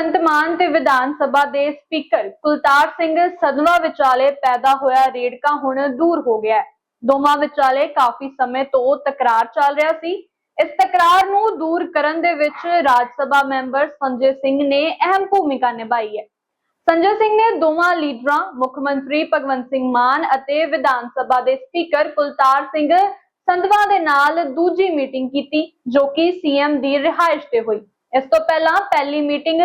ਭਗਵੰਤ ਮਾਨ ਤੇ ਵਿਧਾਨ ਸਭਾ ਦੇ ਸਪੀਕਰ ਕੁਲਤਾਰ ਸਿੰਘ ਸਦਵਾ ਵਿਚਾਲੇ ਪੈਦਾ ਹੋਇਆ ਰੇੜਕਾ ਹੁਣ ਦੂਰ ਹੋ ਗਿਆ ਦੋਵਾਂ ਵਿਚਾਲੇ ਕਾਫੀ ਸਮੇਂ ਤੋਂ ਤਕਰਾਰ ਚੱਲ ਰਿਹਾ ਸੀ। ਇਸ ਤਕਰਾਰ ਨੂੰ ਦੂਰ ਕਰਨ ਦੇ ਵਿੱਚ ਰਾਜ ਸਭਾ ਮੈਂਬਰ ਸੰਜੇ ਸਿੰਘ ਨੇ ਅਹਿਮ ਭੂਮਿਕਾ ਨਿਭਾਈ ਹੈ। ਸੰਜੇ ਸਿੰਘ ਨੇ ਦੋਵਾਂ ਲੀਡਰਾਂ, ਮੁੱਖ ਮੰਤਰੀ ਭਗਵੰਤ ਸਿੰਘ ਮਾਨ ਅਤੇ ਵਿਧਾਨ ਸਭਾ ਦੇ ਸਪੀਕਰ ਕੁਲਤਾਰ ਸਿੰਘ ਸੰਧਵਾ ਦੇ ਨਾਲ ਦੂਜੀ ਮੀਟਿੰਗ ਕੀਤੀ, ਜੋ ਕਿ ਸੀਐਮ ਦੀ ਰਿਹਾਇਸ਼ ਤੇ ਹੋਈ। ਇਸ ਤੋਂ ਪਹਿਲਾਂ ਪਹਿਲੀ ਮੀਟਿੰਗ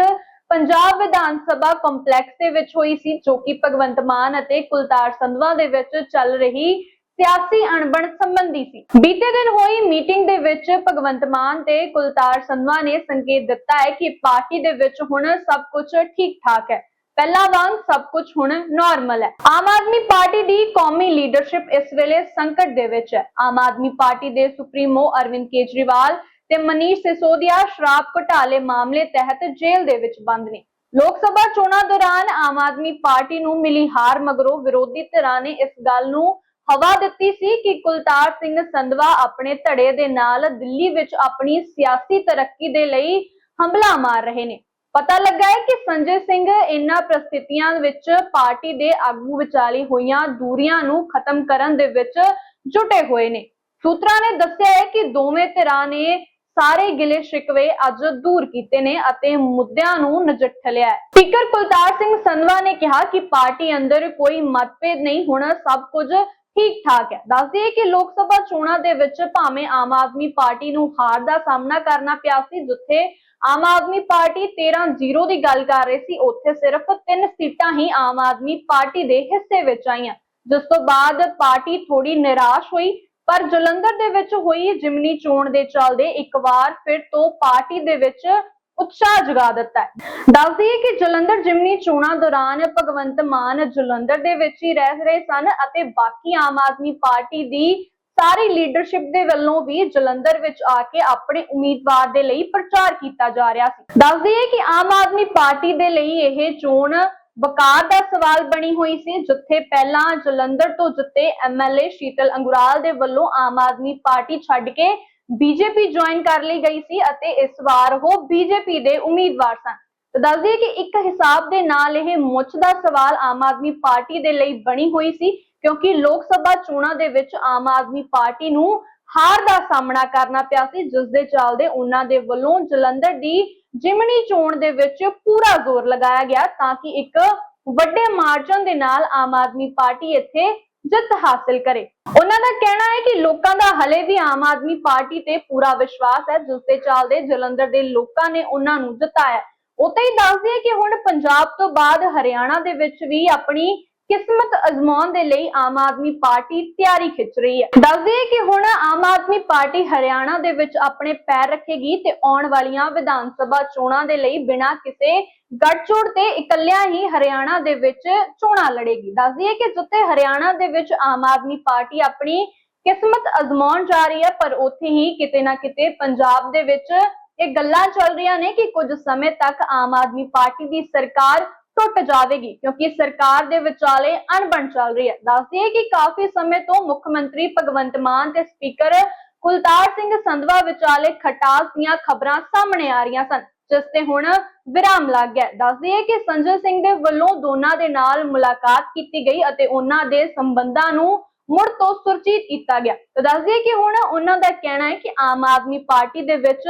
ਪੰਜਾਬ ਵਿਧਾਨ ਸਭਾ ਕੰਪਲੈਕਸ ਦੇ ਵਿੱਚ ਹੋਈ ਸੀ, ਜੋ ਕਿ ਭਗਵੰਤ ਮਾਨ ਅਤੇ ਕੁਲਤਾਰ ਸੰਧਵਾ ਦੇ ਵਿੱਚ ਚੱਲ ਰਹੀ ਸਿਆਸੀ ਅਣਬਣ ਸੰਬੰਧੀ ਸੀ। ਬੀਤੇ ਦਿਨ ਹੋਈ ਮੀਟਿੰਗ ਦੇ ਵਿੱਚ ਭਗਵੰਤ ਮਾਨ ਤੇ ਕੁਲਤਾਰ ਸੰਧਵਾ ਨੇ ਸੰਕੇਤ ਦਿੱਤਾ ਹੈ ਕਿ ਪਾਰਟੀ ਦੇ ਵਿੱਚ ਹੁਣ ਸਭ ਕੁਝ ਠੀਕ ਠਾਕ ਹੈ। ਪਹਿਲਾਂ ਵਾਂਗ ਸਭ ਕੁਝ ਹੁਣ ਨਾਰਮਲ ਹੈ। ਆਮ ਆਦਮੀ ਪਾਰਟੀ ਦੀ ਕੌਮੀ ਲੀਡਰਸ਼ਿਪ ਇਸ ਵੇਲੇ ਸੰਕਟ ਦੇ ਵਿੱਚ ਹੈ। ਆਮ ਆਦਮੀ ਪਾਰਟੀ ਦੇ ਸੁਪਰੀਮੋ ਅਰਵਿੰਦ ਕੇਜਰੀਵਾਲ ਤੇ ਮਨੀਸ਼ ਸਿਸੋਦੀਆ ਸ਼ਰਾਬ ਘੁਟਾਲੇ ਮਾਮਲੇ ਤਹਿਤ ਜੇਲ੍ਹ ਦੇ ਵਿੱਚ ਬੰਦ ਨੇ। ਲੋਕ ਸਭਾ ਚੋਣਾਂ ਦੌਰਾਨ ਆਮ ਆਦਮੀ ਪਾਰਟੀ ਨੂੰ ਮਿਲੀ ਹਾਰ ਮਗਰੋਂ ਵਿਰੋਧੀ ਧਿਰਾਂ ਨੇ ਇਸ ਗੱਲ ਨੂੰ ਹਵਾ ਦਿੱਤੀ ਸੀ ਕਿ ਕੁਲਤਾਰ ਸਿੰਘ ਸੰਧਵਾ ਆਪਣੇ ਧੜੇ ਦੇ ਨਾਲ ਦਿੱਲੀ ਵਿੱਚ ਆਪਣੀ ਸਿਆਸੀ ਤਰੱਕੀ ਦੇ ਲਈ ਹਮਲਾ ਮਾਰ ਰਹੇ ਨੇ। ਪਤਾ ਲੱਗਾ ਹੈ ਕਿ ਸੰਜੇ ਸਿੰਘ ਇਨ੍ਹਾਂ ਪ੍ਰਸਥਿਤੀਆਂ ਵਿੱਚ ਪਾਰਟੀ ਦੇ ਆਗੂ ਵਿਚਾਲੀ ਹੋਈਆਂ ਦੂਰੀਆਂ ਨੂੰ ਖਤਮ ਕਰਨ ਦੇ ਵਿੱਚ ਜੁਟੇ ਹੋਏ ਨੇ। ਸੂਤਰਾਂ ਨੇ ਦੱਸਿਆ ਹੈ ਕਿ ਦੋਵੇਂ ਧਿਰਾਂ ਨੇ ਸਾਰੇ ਗਿਲੇ ਸ਼ਿਕਵੇ ਅੱਜ ਦੂਰ ਕੀਤੇ ਨੇ ਅਤੇ ਮੁੱਦਿਆਂ ਨੂੰ ਨਜਿੱਠ ਲਿਆ ਹੈ। ਸਪੀਕਰ ਕੁਲਤਾਰ ਸਿੰਘ ਸੰਧਵਾ ਨੇ ਕਿਹਾ ਕਿ ਪਾਰਟੀ ਅੰਦਰ ਕੋਈ ਮਤਭੇਦ ਨਹੀਂ, ਹੁਣ ਸਭ ਕੁਝ ਠੀਕ ਠਾਕ ਹੈ। ਦੱਸ ਦਈਏ ਕਿ ਲੋਕ ਸਭਾ ਚੋਣਾਂ ਦੇ ਵਿੱਚ ਭਾਵੇਂ ਆਮ ਆਦਮੀ ਪਾਰਟੀ ਨੂੰ ਹਾਰ ਦਾ ਸਾਹਮਣਾ ਕਰਨਾ ਪਿਆ ਸੀ, ਜਿੱਥੇ ਆਮ ਆਦਮੀ ਪਾਰਟੀ 13-0 ਦੀ ਗੱਲ ਕਰ ਰਹੀ ਸੀ, ਉੱਥੇ ਸਿਰਫ 3 ਸੀਟਾਂ ਹੀ ਆਮ ਆਦਮੀ ਪਾਰਟੀ ਦੇ ਹਿੱਸੇ ਵਿੱਚ ਆਈਆਂ, ਜਿਸ ਤੋਂ ਬਾਅਦ ਪਾਰਟੀ ਥੋੜੀ ਨਿਰਾਸ਼ ਹੋਈ ਪਰ ਜਲੰਧਰ ਦੇ ਵਿੱਚ ਹੋਈ ਜਿਮਨੀ ਚੋਣ ਦੇ ਚੱਲਦੇ ਇੱਕ ਵਾਰ ਫਿਰ ਤੋਂ ਪਾਰਟੀ ਦੇ ਵਿੱਚ ਉਤਸ਼ਾਹ ਜਗਾ ਦਿੱਤਾ ਹੈ। ਦੱਸ ਦਈਏ ਕਿ ਜਲੰਧਰ ਜਿਮਨੀ ਚੋਣਾਂ ਦੌਰਾਨ ਭਗਵੰਤ ਮਾਨ ਜਲੰਧਰ ਦੇ ਵਿੱਚ ਹੀ ਰਹਿ ਰਹੇ ਸਨ ਅਤੇ ਬਾਕੀ ਆਮ ਆਦਮੀ ਪਾਰਟੀ ਦੀ ਸਾਰੀ ਲੀਡਰਸ਼ਿਪ ਦੇ ਵੱਲੋਂ ਵੀ ਜਲੰਧਰ ਵਿੱਚ ਆ ਕੇ ਆਪਣੇ ਉਮੀਦਵਾਰ ਦੇ ਲਈ ਪ੍ਰਚਾਰ ਕੀਤਾ ਜਾ ਰਿਹਾ ਸੀ। ਦੱਸ ਦਈਏ ਕਿ ਆਮ ਆਦਮੀ ਪਾਰਟੀ ਦੇ ਲਈ ਇਹ ਚੋਣ ਵਕਾਰ ਦਾ ਸਵਾਲ ਬਣੀ ਹੋਈ ਸੀ, ਜਿੱਥੇ ਪਹਿਲਾਂ ਜਲੰਧਰ ਤੋਂ ਜਿੱਤੇ ਐਮਐਲਏ ਸ਼ੀਤਲ ਅੰਗੁਰਾਲ ਦੇ ਵੱਲੋਂ ਆਮ ਆਦਮੀ ਪਾਰਟੀ ਛੱਡ ਕੇ ਬੀਜੇਪੀ ਜੁਆਇਨ ਕਰ ਲਈ ਗਈ ਸੀ ਅਤੇ ਇਸ ਵਾਰ ਉਹ ਬੀਜੇਪੀ ਦੇ ਉਮੀਦਵਾਰ ਸਨ। ਤਾਂ ਦੱਸ ਦਈਏ ਕਿ ਇੱਕ ਹਿਸਾਬ ਦੇ ਨਾਲ ਇਹ ਮੁੱਛ ਦਾ ਸਵਾਲ ਆਮ ਆਦਮੀ ਪਾਰਟੀ ਦੇ ਲਈ ਬਣੀ ਹੋਈ ਸੀ, ਕਿਉਂਕਿ ਲੋਕ ਸਭਾ ਚੋਣਾਂ ਦੇ ਵਿੱਚ ਆਮ ਆਦਮੀ ਪਾਰਟੀ ਨੂੰ ਹਾਰ ਦਾ ਸਾਹਮਣਾ ਕਰਨਾ ਪਿਆ ਸੀ, ਜਿਸ ਦੇ ਚੱਲਦੇ ਉਹਨਾਂ ਦੇ ਵੱਲੋਂ ਜਲੰਧਰ ਦੀ ਜਿਮਣੀ ਚੋਣ ਦੇ ਵਿੱਚ ਪੂਰਾ ਜ਼ੋਰ ਲਗਾਇਆ ਗਿਆ ਤਾਂ ਕਿ ਇੱਕ ਵੱਡੇ ਮਾਰਜਨ ਦੇ ਨਾਲ ਆਮ ਆਦਮੀ ਪਾਰਟੀ ਇੱਥੇ ਜਿੱਤ ਹਾਸਲ ਕਰੇ। ਉਹਨਾਂ ਦਾ ਕਹਿਣਾ ਹੈ ਕਿ ਲੋਕਾਂ ਦਾ ਹਲੇ ਵੀ ਆਮ ਆਦਮੀ ਪਾਰਟੀ ਤੇ ਪੂਰਾ ਵਿਸ਼ਵਾਸ ਹੈ, ਜਿਸ ਦੇ ਚੱਲਦੇ ਜਲੰਧਰ ਦੇ ਲੋਕਾਂ ਨੇ ਉਹਨਾਂ ਨੂੰ ਜਿਤਾਇਆ। ਉਤੇ ਹੀ ਦੱਸਦੀ ਹੈ ਕਿ ਹੁਣ ਪੰਜਾਬ ਤੋਂ ਬਾਅਦ ਹਰਿਆਣਾ ਦੇ ਵਿੱਚ ਵੀ ਆਪਣੀ ਕਿਸਮਤ ਅਜ਼ਮਾਉਣ ਦੇ ਲਈ ਆਮ ਆਦਮੀ ਪਾਰਟੀ ਤਿਆਰੀ ਖਿੱਚ ਰਹੀ ਹੈ। ਦੱਸ ਕਿ ਹੁਣ ਆਮ ਆਦਮੀ ਪਾਰਟੀ ਹਰਿਆਣਾ ਦੇ ਵਿੱਚ ਆਪਣੇ ਪੈਰ ਰੱਖੇਗੀ ਤੇ ਆਉਣ ਵਾਲੀਆਂ ਵਿਧਾਨ ਸਭਾ ਚੋਣਾਂ ਦੇ ਲਈ ਬਿਨਾਂ ਕਿਸੇ ਗੱਠਜੋੜ ਤੇ ਇਕੱਲਿਆਂ ਹੀ ਹਰਿਆਣਾ ਦੇ ਵਿੱਚ ਚੋਣਾਂ ਲੜੇਗੀ। ਦੱਸ ਦਈਏ ਕਿ ਜਿੱਥੇ ਹਰਿਆਣਾ ਦੇ ਵਿੱਚ ਆਮ ਆਦਮੀ ਪਾਰਟੀ ਆਪਣੀ ਕਿਸਮਤ ਅਜ਼ਮਾਉਣ ਜਾ ਰਹੀ ਹੈ, ਪਰ ਉੱਥੇ ਹੀ ਕਿਤੇ ਨਾ ਕਿਤੇ ਪੰਜਾਬ ਦੇ ਵਿੱਚ ਇਹ ਗੱਲਾਂ ਚੱਲ ਰਹੀਆਂ ਨੇ ਕਿ ਕੁਝ ਸਮੇਂ ਤੱਕ ਆਮ ਆਦਮੀ ਪਾਰਟੀ ਦੀ ਸਰਕਾਰ ਟੁੱਟ ਜਾਵੇਗੀ, ਕਿਉਂਕਿ ਸਰਕਾਰ ਦੇ ਵਿਚਾਲੇ ਅਣਬਣ ਚੱਲ ਰਹੀ ਹੈ। ਦੱਸ ਦਈਏ ਕਿ ਕਾਫੀ ਸਮੇਂ ਤੋਂ ਮੁੱਖ ਮੰਤਰੀ ਭਗਵੰਤ ਮਾਨ ਤੇ ਸਪੀਕਰ ਕੁਲਤਾਰ ਸਿੰਘ ਸੰਧਵਾ ਵਿਚਾਲੇ ਖਟਾਸ ਦੀਆਂ ਖਬਰਾਂ ਸਾਹਮਣੇ ਆ ਰਹੀਆਂ ਸਨ, ਜਿਸ ਤੇ ਹੁਣ ਵਿਰਾਮ ਲੱਗ ਗਿਆ ਦੱਸਦੀ ਹੈ ਕਿ ਸੰਜੇ ਸਿੰਘ ਦੇ ਵੱਲੋਂ ਦੋਨਾਂ ਦੇ ਨਾਲ ਮੁਲਾਕਾਤ ਕੀਤੀ ਗਈ ਅਤੇ ਉਹਨਾਂ ਦੇ ਸੰਬੰਧਾਂ ਨੂੰ ਮੁੜ ਤੋਂ ਸੁਰਜੀਤ ਕੀਤਾ ਗਿਆ। ਤਾਂ ਦੱਸ ਦਈਏ ਕਿ ਹੁਣ ਉਹਨਾਂ ਦਾ ਕਹਿਣਾ ਹੈ ਕਿ ਆਮ ਆਦਮੀ ਪਾਰਟੀ ਦੇ ਵਿੱਚ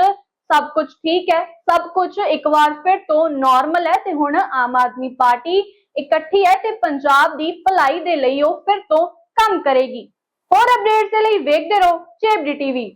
ਸਭ ਕੁਝ ਠੀਕ ਹੈ, ਸਭ ਕੁਝ ਇੱਕ ਵਾਰ ਫਿਰ ਤੋਂ ਨਾਰਮਲ ਹੈ ਤੇ ਹੁਣ ਆਮ ਆਦਮੀ ਪਾਰਟੀ ਇਕੱਠੀ ਹੈ ਤੇ ਪੰਜਾਬ ਦੀ ਭਲਾਈ ਦੇ ਲਈ ਉਹ ਫਿਰ ਤੋਂ ਕੰਮ ਕਰੇਗੀ। ਹੋਰ ਅਪਡੇਟਸ ਦੇ ਲਈ ਵੇਖਦੇ ਰਹੋ ਚੇਬਡੀ ਟੀਵੀ।